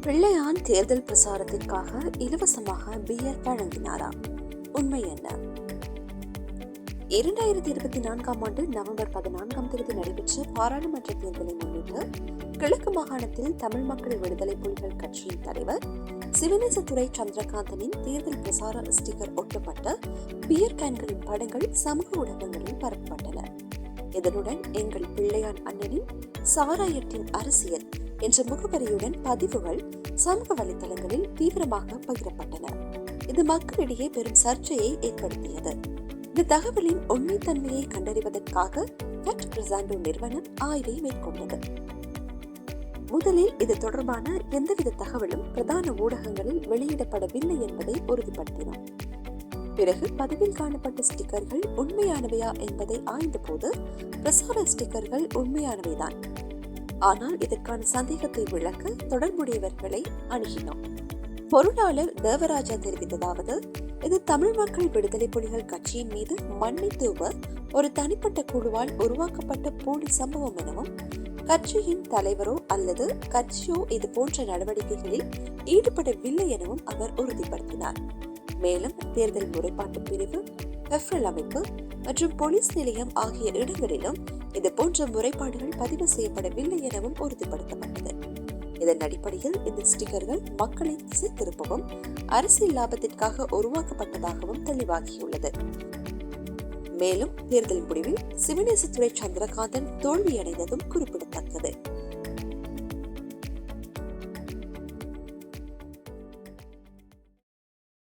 பிள்ளையான் தேர்தல் பிரசாரத்திற்காக இலவசமாக பியர் வழங்கினாரா உண்மை என்ன? இரண்டாயிரத்தி இருபத்தி நான்காம் ஆண்டு நவம்பர் பதினான்காம் தேதி நடைபெற்ற பாராளுமன்ற தேர்தலை முன்னிட்டு கிழக்கு மாகாணத்தில் தமிழ் மக்கள் விடுதலை புலிகள் கட்சியின் தலைவர் சிவநேசத்துறை சந்திரகாந்தனின் தேர்தல் பிரசார ஸ்டிக்கர் ஒட்டப்பட்ட பியர் கேன்களின் படங்கள் சமூக ஊடகங்களில் பரப்பப்பட்டன. இதனுடன் எங்கள் பிள்ளையான் அண்ணனின் சாராயத்தின் அரசியல் என்ற முகவரியுடன் பதிவுகள் சமூக வலைதளங்களில் தீவிரமாக பகிரப்பட்டன. இது மக்களிடையே பெரும் சர்ச்சையை ஏற்படுத்தியது. இந்த தகவலின் உண்மைத்தன்மையை கண்டறிவதற்காக கட் கிரிசாண்டோ நிறுவனம் ஆய்வை மேற்கொண்டது. முதலில் இது தொடர்பான எந்தவித தகவலும் பிரதான ஊடகங்களில் வெளியிடப்படவில்லை என்பதை உறுதிப்படுத்தினோம். பிறகு பதிவில் காணப்பட்ட ஸ்டிக்கர்கள் உண்மையானவையா என்பதை ஆய்ந்தபோது பிரசார ஸ்டிக்கர்கள் உண்மையானவைதான். ஆனால் இதற்கான சந்தேகத்தை விளக்க தொடர்புடையவர்களை அணுகினோம். பொருளாளர் தேவராஜா தெரிவித்ததாவது இது தமிழ் மக்கள் விடுதலை புலிகள் கட்சியின் மீது மண்ணை தூவ ஒரு தனிப்பட்ட குழுவால் உருவாக்கப்பட்ட போலி சம்பவம் எனவும் கட்சியின் தலைவரோ அல்லது கட்சியோ இது போன்ற நடவடிக்கைகளில் ஈடுபடவில்லை எனவும் அவர் உறுதிப்படுத்தினார். மேலும் தேர்தல் முறைப்பாட்டு பிரிவு பெஃப்ரல் அமைப்பு மற்றும் போலீஸ் நிலையம் ஆகிய இடங்களிலும் இது போன்ற முறைப்பாடுகள் பதிவு செய்யப்படவில்லை எனவும் உறுதிப்படுத்தப்பட்டது. இதன் அடிப்படையில் இந்த ஸ்டிக்கர்கள் மக்களை திசை திருப்பவும் அரசியல் லாபத்திற்காக உருவாக்கப்பட்டதாகவும் தெளிவாகியுள்ளது. மேலும் தேர்தல் முடிவில் சிவநேசத்துறை சந்திரகாந்தன் தோல்வியடைந்ததும் குறிப்பிடத்தக்கது.